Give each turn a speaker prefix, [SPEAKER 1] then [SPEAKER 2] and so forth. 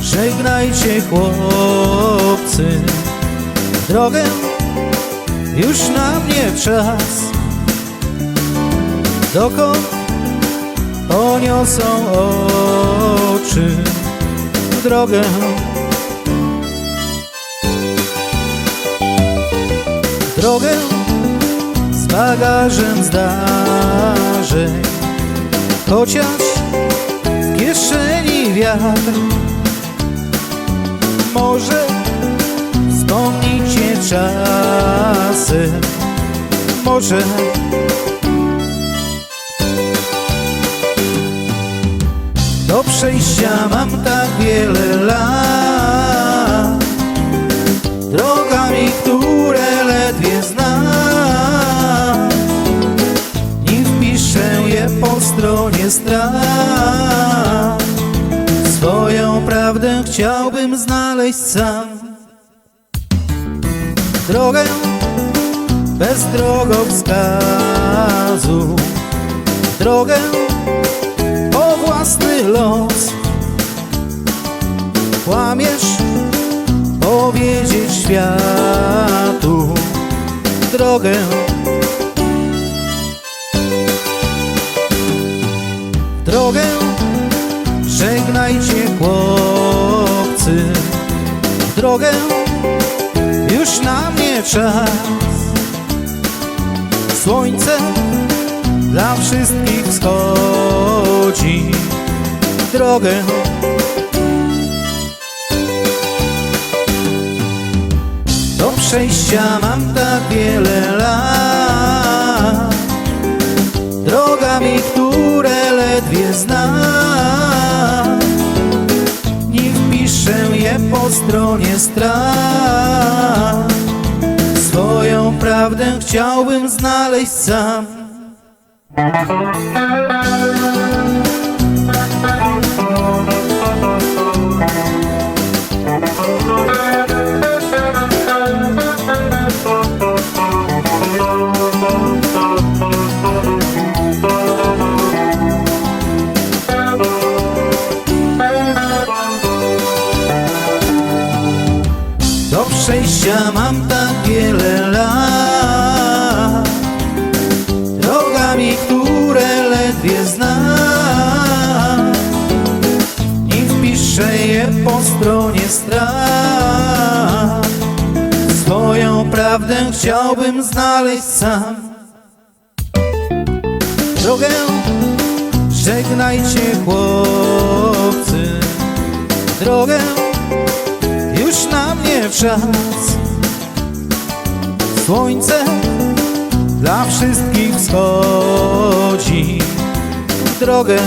[SPEAKER 1] Żegnajcie chłopcy. Drogę. Już na mnie czas. Dokąd poniosą oczy? Drogę. Drogę. Z bagażem zdarzeń. Chociaż w kieszeni wiatr. Może wspomnicie czasy. Może. Do przejścia mam tak wiele lat. Drogami, które ledwie znam. Nim wpiszę je po stronie stran znaleźć sam. Drogę bez drogowskazu. Drogę o własny los. Kłamiesz powiedzieć światu. Drogę Drogę żegnajcie chłopcy Drogę już na mnie czas. Słońce dla wszystkich wschodzi. Drogę. Do przejścia mam tak wiele lat. Drogami, które ledwie znam stronie stran Swoją prawdę chciałbym znaleźć sam Przejścia mam tak wiele lat Drogami, które ledwie znam Nim wpiszę je po stronie stran Swoją prawdę chciałbym znaleźć sam. Drogę żegnajcie chłopcy. Drogę już na czas. Słońce dla wszystkich wschodzi. Drogę